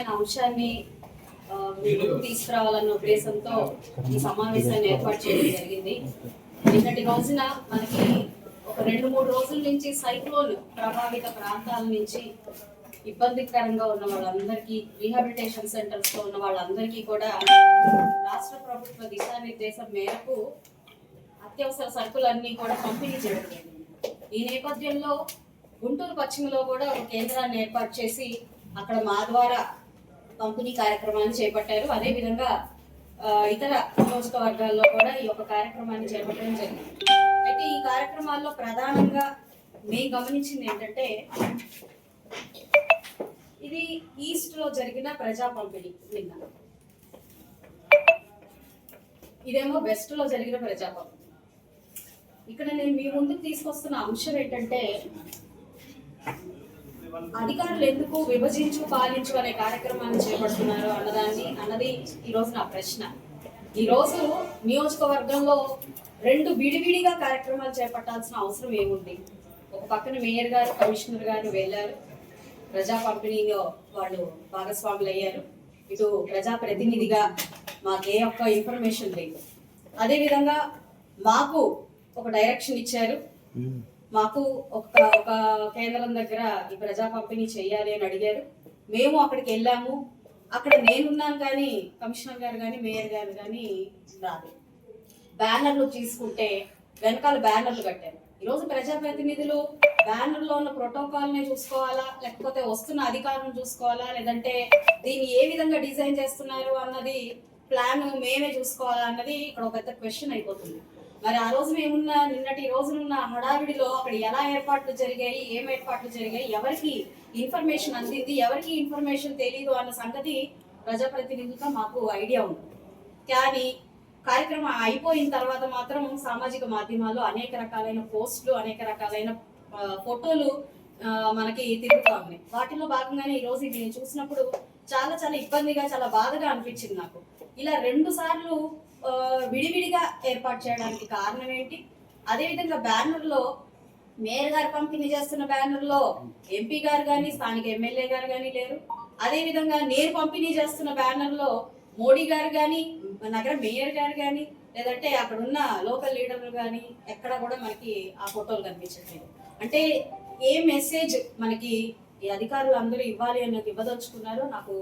అంశాన్ని తీసుకురావాలన్న ఉద్దేశంతో ఈ సమావేశాన్ని ఏర్పాటు చేయడం జరిగింది. నిన్నటి రోజున మనకి ఒక రెండు మూడు రోజుల నుంచి సైక్లోన్ ప్రభావిత ప్రాంతాల నుంచి ఇబ్బందికరంగా ఉన్న వాళ్ళందరికీ రీహాబిలిటేషన్ సెంటర్స్లో ఉన్న వాళ్ళందరికీ కూడా రాష్ట్ర ప్రభుత్వ దిశానిర్దేశం మేరకు అత్యవసర సరుకులన్నీ కూడా పంపిణీ చేయడం జరిగింది. ఈ నేపథ్యంలో గుంటూరు పశ్చిమలో కూడా ఒక కేంద్రాన్ని ఏర్పాటు చేసి అక్కడ మా ద్వారా పంపిణీ కార్యక్రమాన్ని చేపట్టారు. అదేవిధంగా ఇతర నియోజకవర్గాల్లో కూడా ఈ యొక్క కార్యక్రమాన్ని చేపట్టడం జరిగింది. అయితే ఈ కార్యక్రమాల్లో ప్రధానంగా మేము గమనించింది ఏంటంటే ఇది ఈస్ట్లో జరిగిన ప్రజా పంపిణీ నిన్న. ఇదేమో వెస్ట్లో జరిగిన ప్రజా పంపిణీ. ఇక్కడ నేను మీ ముందుకు తీసుకొస్తున్న అంశం ఏంటంటే అధికారులు ఎందుకు విభజించు పాలించు అనే కార్యక్రమాన్ని చేపడుతున్నారు అన్నదాన్ని అన్నది ఈ నా ప్రశ్న. ఈ రోజు నియోజకవర్గంలో రెండు విడివిడిగా కార్యక్రమాలు చేపట్టాల్సిన అవసరం ఏముంది? ఒక పక్కన మేయర్ గారు కమిషనర్ గారు వెళ్ళారు. ప్రజా పంపిణీలో వాళ్ళు భాగస్వాములు అయ్యారు. ఇటు ప్రజా ప్రతినిధిగా మాకు ఏ ఒక్క ఇన్ఫర్మేషన్ లేదు. అదేవిధంగా మాకు ఒక డైరెక్షన్ ఇచ్చారు. మాకు ఒక ఒక కేంద్రం దగ్గర ఈ ప్రజా పంపిణీ చేయాలి అని అడిగారు. మేము అక్కడికి వెళ్ళాము. అక్కడ నేనున్నాను కానీ కమిషనర్ గారు కానీ మేయర్ గారు కానీ రాలేదు. బ్యానర్లు తీసుకుంటే వెనకాల బ్యానర్లు కట్టారు. ఈరోజు ప్రజాప్రతినిధులు బ్యానర్లో ఉన్న ప్రోటోకాల్ని చూసుకోవాలా లేకపోతే వస్తున్న అధికారులను చూసుకోవాలా లేదంటే దీన్ని ఏ విధంగా డిజైన్ చేస్తున్నారు అన్నది ప్లాన్ మేమే చూసుకోవాలా అన్నది ఇక్కడ ఒక పెద్ద క్వశ్చన్ అయిపోతుంది. మరి ఆ రోజు మేమున్న నిన్నటి రోజునున్న హడావిడిలో అక్కడ ఎలా ఏర్పాట్లు జరిగాయి? ఏం ఏర్పాట్లు జరిగాయి? ఎవరికి ఇన్ఫర్మేషన్ అందింది? ఎవరికి ఇన్ఫర్మేషన్ తెలియదు అన్న సంగతి ప్రజాప్రతినిధులతో మాకు ఐడియా ఉంది. కానీ కార్యక్రమం అయిపోయిన తర్వాత మాత్రం సామాజిక మాధ్యమాల్లో అనేక రకాలైన పోస్టులు అనేక రకాలైన ఫోటోలు మనకి తిరుగుతూ ఉన్నాయి. వాటిలో భాగంగానే ఈరోజు ఇది నేను చూసినప్పుడు చాలా చాలా ఇబ్బందిగా చాలా బాధగా అనిపించింది నాకు. ఇలా రెండు సార్లు విడివిడిగా ఏర్పాటు చేయడానికి కారణం ఏంటి? అదేవిధంగా బ్యానర్లో మేయర్ గారు పంపిణీ చేస్తున్న బ్యానర్లో ఎంపీ గారు కానీ స్థానిక ఎమ్మెల్యే గారు కానీ లేరు. అదేవిధంగా నేను పంపిణీ చేస్తున్న బ్యానర్లో మోడీ గారు కానీ నగర మేయర్ గారు కానీ లేదంటే అక్కడ ఉన్న లోకల్ లీడర్లు కానీ ఎక్కడ కూడా మనకి ఆ ఫోటోలు కనిపించట్లేదు. అంటే ఏ మెసేజ్ మనకి ఈ అధికారులు అందరూ ఇవ్వాలి అని నాకు ఇవ్వదలుచుకున్నారో నాకు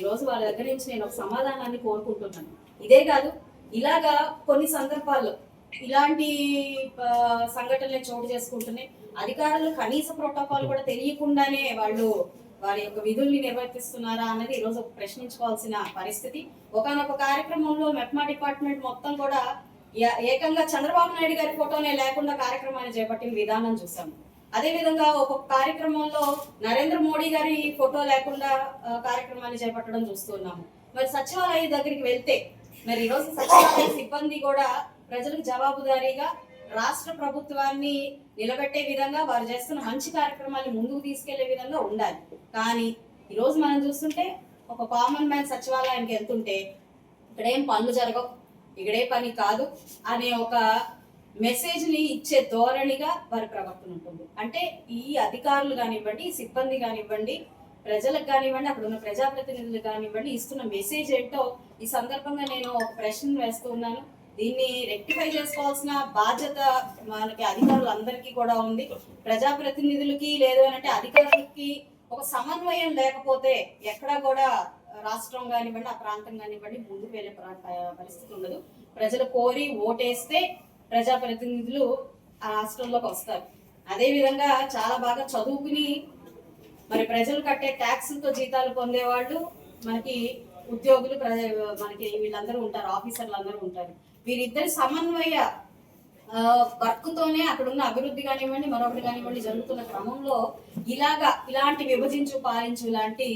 ఈరోజు వాళ్ళ దగ్గర నుంచి నేను ఒక సమాధానాన్ని కోరుకుంటున్నాను. ఇదే కాదు ఇలాగా కొన్ని సందర్భాల్లో ఇలాంటి సంఘటనలు చోటు చేసుకుంటున్నాయి. అధికారులు కనీస ప్రోటోకాల్ కూడా తెలియకుండానే వాళ్ళు వారి యొక్క విధుల్ని నిర్వర్తిస్తున్నారా అన్నది ఈరోజు ప్రశ్నించుకోవాల్సిన పరిస్థితి. ఒకనొక కార్యక్రమంలో మెప్మా డిపార్ట్మెంట్ మొత్తం కూడా ఏకంగా చంద్రబాబు నాయుడు గారి ఫోటోనే లేకుండా కార్యక్రమాన్ని చేపట్టిన విధానం చూసాం. అదే విధంగా ఒక్కొక్క కార్యక్రమంలో నరేంద్ర మోడీ గారి ఫోటో లేకుండా కార్యక్రమాన్ని చేపట్టడం చూస్తున్నాము మరి సచివాలయ దగ్గరికి వెళ్తే మరి ఈరోజు సచివాలయ సిబ్బంది కూడా ప్రజలకు జవాబుదారీగా రాష్ట్ర ప్రభుత్వాన్ని నిలబెట్టే విధంగా వారు చేస్తున్న మంచి కార్యక్రమాన్ని ముందుకు తీసుకెళ్ళే విధంగా ఉండాలి. కానీ ఈరోజు మనం చూస్తుంటే ఒక కామన్ మ్యాన్ సచివాలయానికి వెళ్తుంటే ఇక్కడేం పనులు జరగవు ఇక్కడే పని కాదు అనే ఒక మెసేజ్ని ఇచ్చే ధోరణిగా వారి ప్రవర్తన ఉంటుంది. అంటే ఈ అధికారులు కానివ్వండి సిబ్బంది కానివ్వండి ప్రజలకు కానివ్వండి అక్కడ ఉన్న ప్రజాప్రతినిధులు కానివ్వండి ఇస్తున్న మెసేజ్ ఏంటో ఈ సందర్భంగా నేను ఒక ప్రశ్న వేస్తూ ఉన్నాను. దీన్ని రెక్టిఫై చేసుకోవాల్సిన బాధ్యత మనకి అధికారులందరికీ కూడా ఉంది. ప్రజాప్రతినిధులకి లేదు అని అంటే అధికారులకి ఒక సమన్వయం లేకపోతే ఎక్కడా కూడా రాష్ట్రం కానివ్వండి ఆ ప్రాంతం కానివ్వండి ముందుకు వెళ్ళే పరిస్థితి ఉండదు. ప్రజలు కోరి ఓటేస్తే ప్రజాప్రతినిధులు ఆ రాష్ట్రంలోకి వస్తారు. అదేవిధంగా చాలా బాగా చదువుకుని మరి ప్రజలు కట్టే ట్యాక్సులతో జీతాలు పొందేవాళ్ళు మనకి ఉద్యోగులు ప్ర- మనకి వీళ్ళందరూ ఉంటారు ఆఫీసర్లు అందరూ ఉంటారు. వీరిద్దరి సమన్వయ వర్క్తోనే అక్కడ ఉన్న అభివృద్ధి కానివ్వండి మరొకటి కానివ్వండి జరుగుతున్న క్రమంలో ఇలాగా ఇలాంటి విభజించు పాలించు లాంటి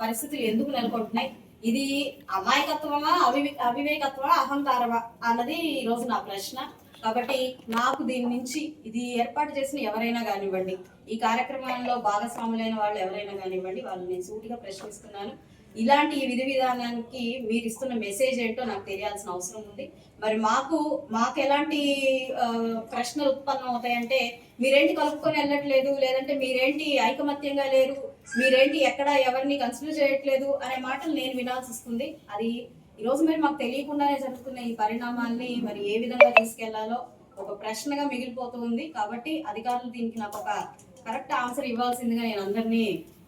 పరిస్థితులు ఎందుకు నెలకొంటున్నాయి? ఇది అమాయకత్వమా అవివే అవివేకత్వమా అహంకారమా అన్నది ఈ రోజు నా ప్రశ్న. కాబట్టి నాకు దీని నుంచి ఇది ఏర్పాటు చేసిన ఎవరైనా కానివ్వండి ఈ కార్యక్రమంలో భాగస్వాములైన వాళ్ళు ఎవరైనా కానివ్వండి వాళ్ళు నేను సూటిగా ప్రశ్నిస్తున్నాను. ఇలాంటి విధి విధానానికి మీరు ఇస్తున్న మెసేజ్ ఏంటో నాకు తెలియాల్సిన అవసరం ఉంది. మరి మాకు మాకు ఎలాంటి ప్రశ్నలు ఉత్పన్నం అవుతాయంటే మీరేంటి కలుపుకొని వెళ్ళట్లేదు లేదంటే మీరేంటి ఐకమత్యంగా లేరు మీరేంటి ఎక్కడ ఎవరిని కన్సిడర్ చేయట్లేదు అనే మాటలు నేను వినాల్సి వస్తుంది. అది ఈ రోజు మరి మాకు తెలియకుండానే జరుగుతున్న ఈ పరిణామాల్ని మరి ఏ విధంగా తీసుకెళ్ళాలో ఒక ప్రశ్నగా మిగిలిపోతుంది కాబట్టి అధికారులు దీనికి నాకు ఒక కరెక్ట్ ఆన్సర్ ఇవ్వాల్సిందిగా నేను అందరినీ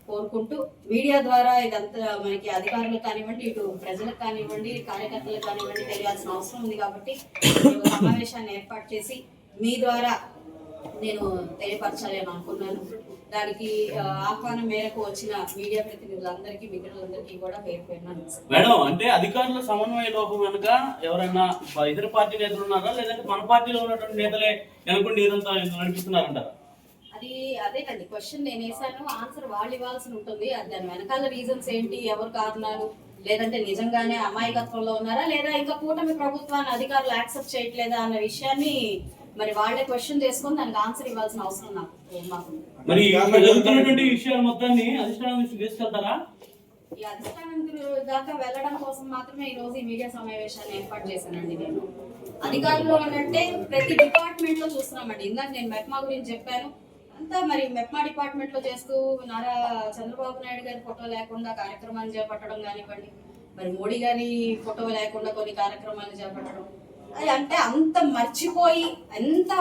కోరుకుంటూ మీడియా ద్వారా ఇదంతా మనకి అధికారులకు కానివ్వండి ఇటు ప్రజలకు కానివ్వండి కార్యకర్తలకు కానివ్వండి తెలియాల్సిన అవసరం ఉంది కాబట్టి సమావేశాన్ని ఏర్పాటు చేసి మీ ద్వారా నేను తెలియపరచాలి అని అనుకున్నాను. దానికి ఆహ్వానం మేరకు వచ్చిన మీడియా ప్రతినిధులందరికీ మిత్రులందరికీ కూడా పేరు పేరున. మేడం అంటే అధికారుల సమన్వయ లోపం వెనుక ఎవరైనా ఇతర పార్టీ నేతలు ఉన్నారా? లేదంటే మన పార్టీలో ఉన్నటువంటి నేతలే వెనుకుండి ఇదంతా నడిపిస్తున్నారంటారా? అది అదేనండి క్వశ్చన్ నేను వేసాను ఆన్సర్ వాళ్ళు ఇవ్వాల్సి ఉంటుంది. దాని వెనకాల రీజన్స్ ఏంటి ఎవరు కారణాలు? లేదంటే నిజంగానే అమాయకత్వంలో ఉన్నారా? లేదా ఇంకా కూటమి ప్రభుత్వాన్ని అధికారులు యాక్సెప్ట్ చేయట్లేదా అన్న విషయాన్ని మరి వాళ్ళే క్వశ్చన్ చేసుకొని దానికి ఆన్సర్ ఇవ్వాల్సిన అవసరం నాకు మాకు మరి జరుగుతున్నటువంటి విషయాలు మొత్తాన్ని అధిష్టానం నుంచి తీసుకెళ్తారా? ఈ అధిష్టానంతులు దాకా వెళ్ళడం కోసం మాత్రమే ఈ రోజు ఈ మీడియా సమావేశాన్ని ఏర్పాటు చేశానండి నేను. అధికారులు అంటే ప్రతి డిపార్ట్మెంట్లో చూస్తున్నామండి. ఇందాక నేను మెప్మా గురించి చెప్పాను. అంతా మరి మెప్మా డిపార్ట్మెంట్లో చేస్తూ నారా చంద్రబాబు నాయుడు గారి ఫోటో లేకుండా కార్యక్రమాన్ని చేపట్టడం కానివ్వండి మరి మోడీ గారి ఫోటో లేకుండా కొన్ని కార్యక్రమాలు చేపట్టడం. అది అంటే అంత మర్చిపోయి ఎంత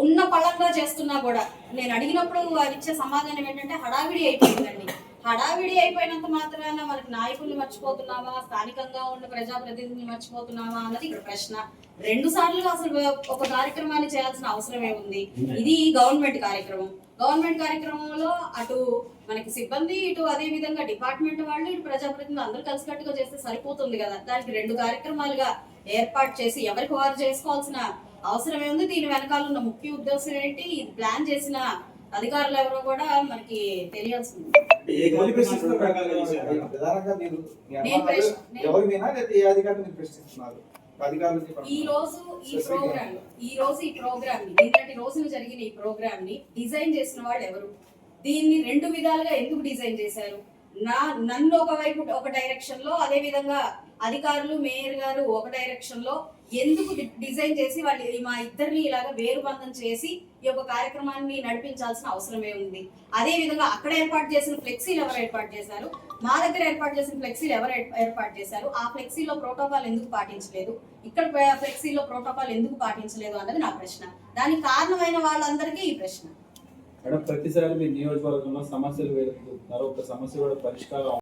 ఉన్న పళంగా చేస్తున్నా కూడా. నేను అడిగినప్పుడు వారు ఇచ్చే సమాధానం ఏంటంటే హడావిడి అయిపోయిందండి. హడావిడి అయిపోయినంత మాత్రాన మనకి నాయకుల్ని మర్చిపోతున్నామా స్థానికంగా ఉన్న ప్రజాప్రతినిధిని మర్చిపోతున్నామా అన్నది ఇక్కడ ప్రశ్న. రెండు సార్లు అసలు ఒక కార్యక్రమాన్ని చేయాల్సిన అవసరమే ఉంది. ఇది గవర్నమెంట్ కార్యక్రమం. గవర్నమెంట్ కార్యక్రమంలో అటు మనకి సిబ్బంది ఇటు అదే విధంగా డిపార్ట్మెంట్ వాళ్ళు ఇటు ప్రజాప్రతినిధులు అందరూ కలిసికట్టుగా చేస్తే సరిపోతుంది కదా. దానికి రెండు కార్యక్రమాలుగా ఏర్పాటు చేసి ఎవరికి వారు చేసుకోవాల్సిన అవసరం ఏముంది దీని వెనకాల ఉన్న ముఖ్య ఉద్దేశం ఏంటి? ఇది ప్లాన్ చేసిన అధికారులు ఎవరో కూడా మనకి తెలియాల్సింది. ఈ రోజు ఈ ప్రోగ్రామ్ ఈ రోజు ఈ ప్రోగ్రామ్ని నిన్నటి రోజున జరిగిన ఈ ప్రోగ్రామ్ని డిజైన్ చేసిన వాళ్ళు ఎవరు? దీన్ని రెండు విధాలుగా ఎందుకు డిజైన్ చేశారు? నా నన్ను ఒక వైపు ఒక డైరెక్షన్లో అదే విధంగా అధికారులు మేయర్ గారు ఒక డైరెక్షన్లో ఎందుకు డిజైన్ చేసి వాళ్ళు మా ఇద్దరిని ఇలాగ వేరుబంధం చేసి ఈ యొక్క కార్యక్రమాన్ని నడిపించాల్సిన అవసరమే ఉంది. అదే విధంగా అక్కడ ఏర్పాటు చేసిన ఫ్లెక్సీలు ఎవరు ఏర్పాటు చేశారు? మా దగ్గర ఏర్పాటు చేసిన ఫ్లెక్సీలు ఎవరు ఏర్పాటు చేశారు? ఆ ఫ్లెక్సీలో ప్రోటోకాల్ ఎందుకు పాటించలేదు? ఇక్కడ ఫ్లెక్సీలో ప్రోటోకాల్ ఎందుకు పాటించలేదు అన్నది నా ప్రశ్న. దానికి కారణమైన వాళ్ళందరికీ ఈ ప్రశ్న. మేడం ప్రతిసారి మీ నియోజకవర్గంలో సమస్యలు వేరు ఒక సమస్య కూడా పరిష్కారం